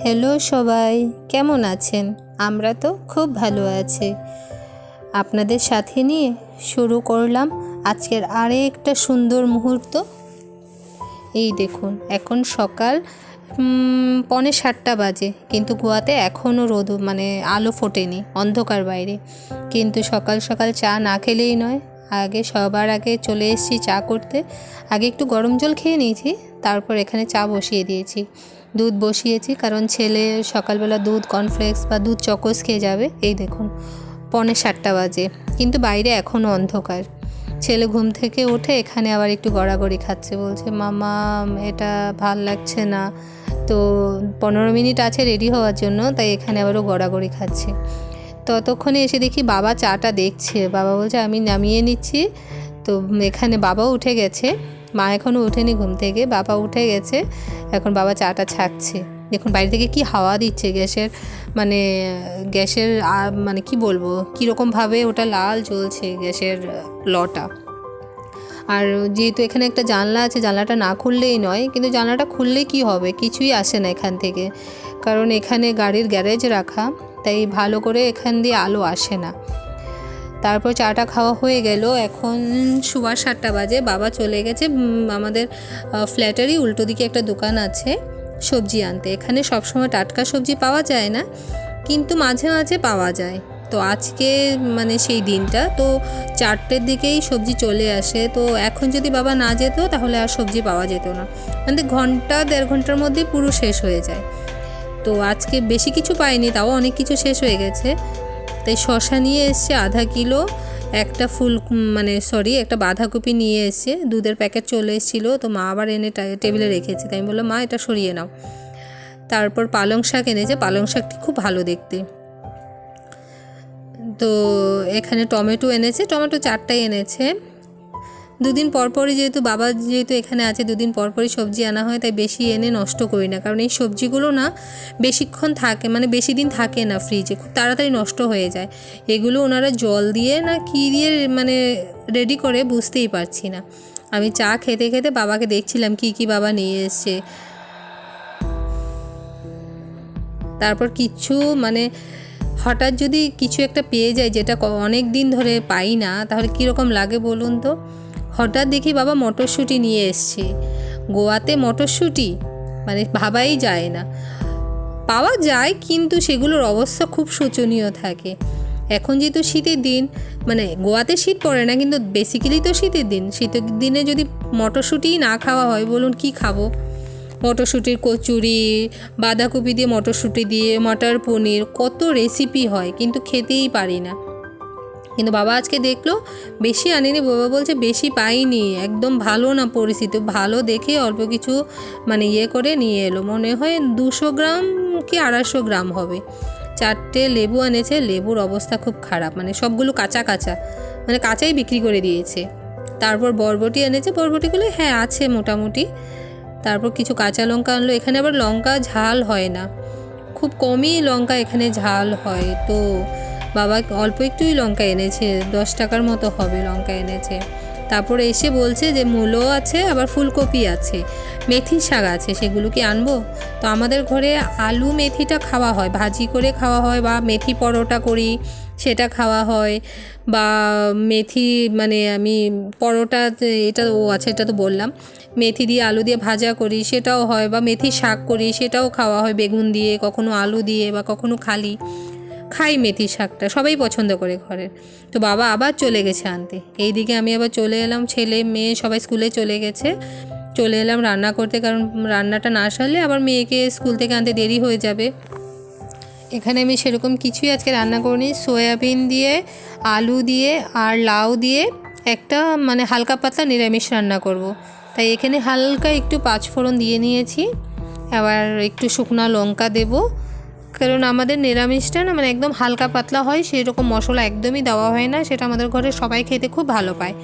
Hello সবাই, কেমন আছেন? আমরা তো খুব ভালো আছি। আপনাদের সাথে নিয়ে শুরু করলাম আজকের আরেকটা সুন্দর মুহূর্ত। এই দেখুন, এখন সকাল পনে সাতটা বাজে, কিন্তু গোয়াতে এখনও রোদ মানে আলো ফোটেনি, অন্ধকার বাইরে। কিন্তু সকাল সকাল চা না খেলেই নয়। আগে সবার আগে চলে এসেছি চা করতে। আগে একটু গরম জল খেয়ে নিয়েছি, তারপর এখানে চা বসিয়ে দিয়েছি। দুধ বসিয়েছি, কারণ ছেলে সকালবেলা দুধ কর্নফ্লেক্স বা দুধ চকোস খেয়ে যাবে। এই দেখুন, পৌনে সাতটা বাজে, কিন্তু বাইরে এখনও অন্ধকার। ছেলে ঘুম থেকে উঠে এখানে আবার একটু গড়াগড়ি খাচ্ছে, বলছে, মামা, এটা ভালো লাগছে না। তো পনেরো মিনিট আছে রেডি হওয়ার জন্য, তাই এখানে আবারও গড়াগড়ি খাচ্ছে। ততক্ষণে এসে দেখি বাবা চাটা দেখছে। বাবা বলছে, আমি নামিয়ে নিচ্ছি। তো এখানে বাবাও উঠে গেছে। মা এখনও ওঠেনি ঘুম থেকে। বাবা উঠে গেছে। এখন বাবা চাটা ছাকছে। দেখুন, বাইরে থেকে কি হাওয়া দিচ্ছে গ্যাসের মানে গ্যাসের মানে কি বলব, কীরকমভাবে ওটা লাল জ্বলছে গ্যাসের লটা। আর যেহেতু এখানে একটা জানলা আছে, জানলাটা না খুললেই নয়, কিন্তু জানলাটা খুললে কি হবে? কিছুই আসে না এখান থেকে। কারণ এখানে গাড়ির গ্যারেজ রাখা। তাই ভালো করে এখান দিয়ে আলো আসে না। তারপর চাটা খাওয়া হয়ে গেল। এখন সুবার সাতটা বাজে, বাবা চলে গেছে। আমাদের ফ্ল্যাটেরই উল্টো দিকে একটা দোকান আছে, সবজি আনতে। এখানে সবসময় টাটকা সবজি পাওয়া যায় না, কিন্তু মাঝে মাঝে পাওয়া যায়। তো আজকে মানে সেই দিনটা, তো চারটের দিকেই সবজি চলে আসে। তো এখন যদি বাবা না যেত, তাহলে আর সবজি পাওয়া যেত না। মানে ঘণ্টা, দেড় ঘণ্টার মধ্যেই পুরো শেষ হয়ে যায়। তো আজকে বেশি কিছু পাইনি, তাও অনেক কিছু শেষ হয়ে গেছে। তাই শশা নিয়ে এসছে আধা কিলো, একটা ফুল মানে সরি একটা বাঁধাকপি নিয়ে এসছে, দুধের প্যাকেট চলে এসেছিল, তো মা আবার এনে টেবিলে রেখেছে, তাই আমি মা, এটা সরিয়ে নাও। তারপর পালং শাক এনেছে, পালং শাকটি খুব ভালো দেখতে। তো এখানে টমেটো এনেছে, টমেটো চারটাই এনেছে। দুদিন পরপরই যেহেতু বাবা যেহেতু এখানে আছে, দুদিন পরপরই সবজি আনা হয়, তাই বেশি এনে নষ্ট করি না। কারণ এই সবজিগুলো না বেশিক্ষণ থাকে মানে বেশি দিন থাকে না ফ্রিজে খুব তাড়াতাড়ি নষ্ট হয়ে যায়। এগুলো ওনারা জল দিয়ে না কী দিয়ে মানে রেডি করে বুঝতেই পারছি না। আমি চা খেতে খেতে বাবাকে দেখছিলাম, কি কি বাবা নিয়ে এসছে। তারপর কিচ্ছু মানে হঠাৎ যদি কিছু একটা পেয়ে যায়, যেটা অনেক দিন ধরে পাই না, তাহলে কীরকম লাগে বলুন তো? হঠাৎ দেখি বাবা মটরশুঁটি নিয়ে এসছে। গোয়াতে মটরশুঁটি? মানে ভাবাই যায় না। পাওয়া যায়, কিন্তু সেগুলোর অবস্থা খুব শোচনীয় থাকে। এখন যেহেতু শীতের দিন মানে গোয়াতে শীত পড়ে না, কিন্তু বেসিক্যালি তো শীতের দিন। শীতের দিনে যদি মটরশুঁটিই না খাওয়া হয়, বলুন কি খাব? মটরশুঁটির কচুরি, বাঁধাকপি দিয়ে মটরশুঁটি দিয়ে, মটর পনির, কত রেসিপি হয়, কিন্তু খেতেই পারি না। কিন্তু বাবা আজকে দেখল বেশি আনেনি, বাবা বলছে বেশি পাইনি, একদম ভালো না পরিস্থিতি ভালো দেখে অল্প কিছু মানে ইয়ে করে নিয়ে এলো। মনে হয় দুশো গ্রাম কি আড়াইশো গ্রাম হবে। চারটে লেবু এনেছে, লেবুর অবস্থা খুব খারাপ মানে সবগুলো কাঁচা কাঁচা মানে কাঁচাই বিক্রি করে দিয়েছে। তারপর বরবটি এনেছে, বরবটিগুলো হ্যাঁ আছে মোটামুটি। তারপর কিছু কাঁচা লঙ্কা আনলো, এখানে আবার লঙ্কা ঝাল হয় না। খুব কমই লঙ্কা এখানে ঝাল হয়, তো বাবা অল্প একটুই লঙ্কা এনেছে, দশ টাকার মতো হবে লঙ্কা এনেছে। তারপর এসে বলছে যে মূলো আছে, আবার ফুলকপি আছে, মেথি শাক আছে, সেগুলো কি আনব? তো আমাদের ঘরে আলু মেথিটা খাওয়া হয়, ভাজি করে খাওয়া হয় বা মেথি পরোটা করি, সেটা খাওয়া হয়। বা মেথি মানে আমি পরোটা এটা ও আছে, এটা তো বললাম, মেথি দিয়ে আলু দিয়ে ভাজা করি, সেটাও হয়। বা মেথি শাক করি, সেটাও খাওয়া হয় বেগুন দিয়ে, কখনো আলু দিয়ে বা কখনো খালি। খাই মেথি শাকটা, সবাই পছন্দ করে ঘরের। তো বাবা আবার চলে গেছে আনতে। এইদিকে আমি আবার চলে এলাম, ছেলে মেয়ে সবাই স্কুলে চলে গেছে। চলে এলাম রান্না করতে, কারণ রান্নাটা না সারলে আবার মেয়েকে স্কুল থেকে আনতে দেরি হয়ে যাবে। এখানে আমি সেরকম কিছুই আজকে রান্না করিনি। সয়াবিন দিয়ে, আলু দিয়ে আর লাউ দিয়ে একটা মানে হালকা পাতলা নিরামিষ রান্না করব। তাই এখানে হালকা একটু পাঁচফোড়ন দিয়ে নিয়েছি। আবার একটু শুকনো লঙ্কা দেব। কারণ আমাদের নিরামিষটা না মানে একদম হালকা পাতলা হয় সেই রকম মশলা একদমই দেওয়া হয় না, সেটা আমাদের ঘরে সবাই খেতে খুব ভালো পায়।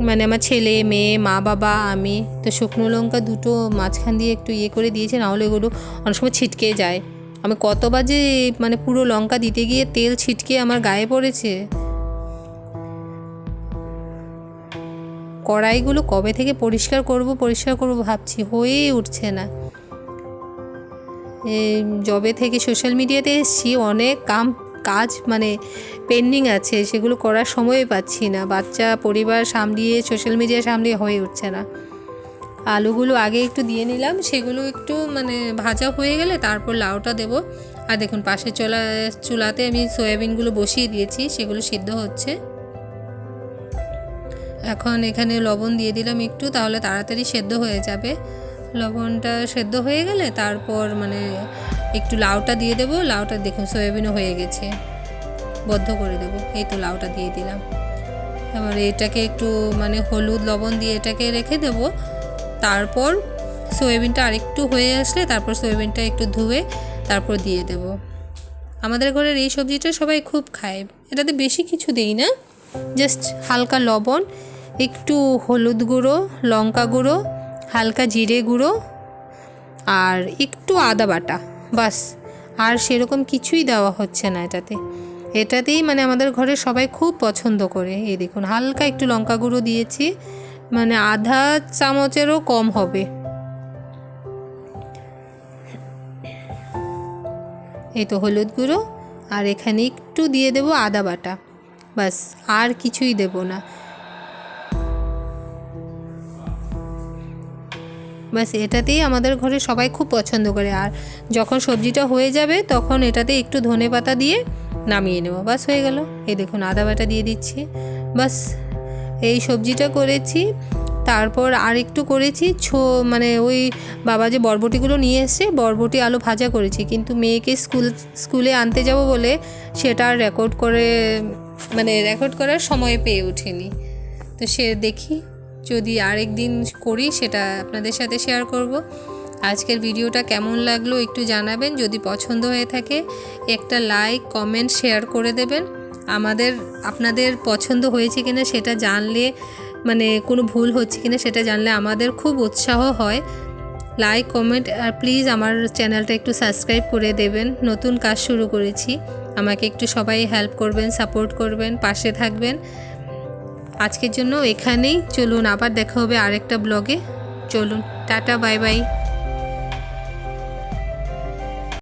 মানে আমার ছেলে, মেয়ে, মা, বাবা, আমি, তো শুকনো লঙ্কা দুটো মাঝখান দিয়ে একটু ইয়ে করে দিয়েছে, নাহলে এগুলো অনেক সময় ছিটকে যায়। আমি কতবার যে মানে পুরো লঙ্কা দিতে গিয়ে তেল ছিটকে আমার গায়ে পড়েছে। কড়াইগুলো কবে থেকে পরিষ্কার করব পরিষ্কার করব ভাবছি হয়েই উঠছে না। জবে থেকে সোশ্যাল মিডিয়াতে এসেছি, অনেক কাম, কাজ মানে পেন্ডিং আছে, সেগুলো করার সময় পাচ্ছি না। বাচ্চা, পরিবার সামলিয়ে সোশ্যাল মিডিয়া সামলিয়ে হয়ে উঠছে না। আলুগুলো আগে একটু দিয়ে নিলাম, সেগুলো একটু মানে ভাজা হয়ে গেলে তারপর লাউটা দেব। আর দেখুন, পাশে চলা, চুলাতে আমি সয়াবিনগুলো বসিয়ে দিয়েছি, সেগুলো সিদ্ধ হচ্ছে। এখন এখানে লবণ দিয়ে দিলাম একটু, তাহলে তাড়াতাড়ি সেদ্ধ হয়ে যাবে। লবণটা সেদ্ধ হয়ে গেলে তারপর মানে একটু লাউটা দিয়ে দেবো, লাউটা দেখুন সয়াবিনও হয়ে গেছে। বদ্ধ করে দেবো, এই তো লাউটা দিয়ে দিলাম। এবার এটাকে একটু মানে হলুদ লবণ দিয়ে এটাকে রেখে দেবো। তারপর সয়াবিনটা আরেকটু হয়ে আসলে তারপর সয়াবিনটা একটু ধুয়ে তারপর দিয়ে দেব। আমাদের ঘরের এই সবজিটা সবাই খুব খায়। এটাতে বেশি কিছু দেই না, জাস্ট হালকা লবণ, একটু হলুদ গুঁড়ো, লঙ্কা গুঁড়ো হালকা জিরে গুঁড়ো আর একটু আদা বাটা, বাস। আর সেরকম কিছুই দেওয়া হচ্ছে না এটাতে। এটাতেই মানে আমাদের ঘরে সবাই খুব পছন্দ করে। এই দেখুন, হালকা একটু লঙ্কা গুঁড়ো দিয়েছি মানে আধা চামচেরও কম হবে। এই তো হলুদ গুঁড়ো, আর এখানে একটু দিয়ে দেবো আদা বাটা, বাস। আর কিছুই দেব না। বাস এটাতেই আমাদের ঘরে সবাই খুব পছন্দ করে। আর যখন সবজিটা হয়ে যাবে, তখন এটাতে একটু ধনে পাতা দিয়ে নামিয়ে নেব। বাস হয়ে গেল। এই দেখুন, আদা বাটা দিয়ে দিচ্ছি। বাস এই সবজিটা করেছি। তারপর আর একটু করেছি ছো মানে ওই বাবা যে বরবটিগুলো নিয়ে এসছে, বরবটি আলু ভাজা করেছি। কিন্তু মেয়েকে স্কুল, স্কুলে আনতে যাব বলে সেটা রেকর্ড করে মানে রেকর্ড করার সময় পেয়ে ওঠেনি তো সে দেখি যদি আরেক দিন করি, সেটা আপনাদের সাথে শেয়ার করব। আজকের ভিডিওটা কেমন লাগল একটু জানাবেন, যদি পছন্দ হয়ে থাকে, একটা লাইক কমেন্ট শেয়ার করে দেবেন। আমাদের, আপনাদের পছন্দ হয়েছে কিনা সেটা জানলে মানে কোনো ভুল হচ্ছে কিনা সেটা জানলে আমাদের খুব উৎসাহ হয়। লাইক কমেন্ট আর প্লিজ আমার চ্যানেলটা একটু সাবস্ক্রাইব করে দেবেন। নতুন কাজ শুরু করেছি। আমাকে একটু সবাই হেল্প করবেন সাপোর্ট করবেন, পাশে থাকবেন। আজকের জন্য এখানেই। চলুন আবার দেখা হবে আরেকটা ব্লগে চলুন টাটা বাই বাই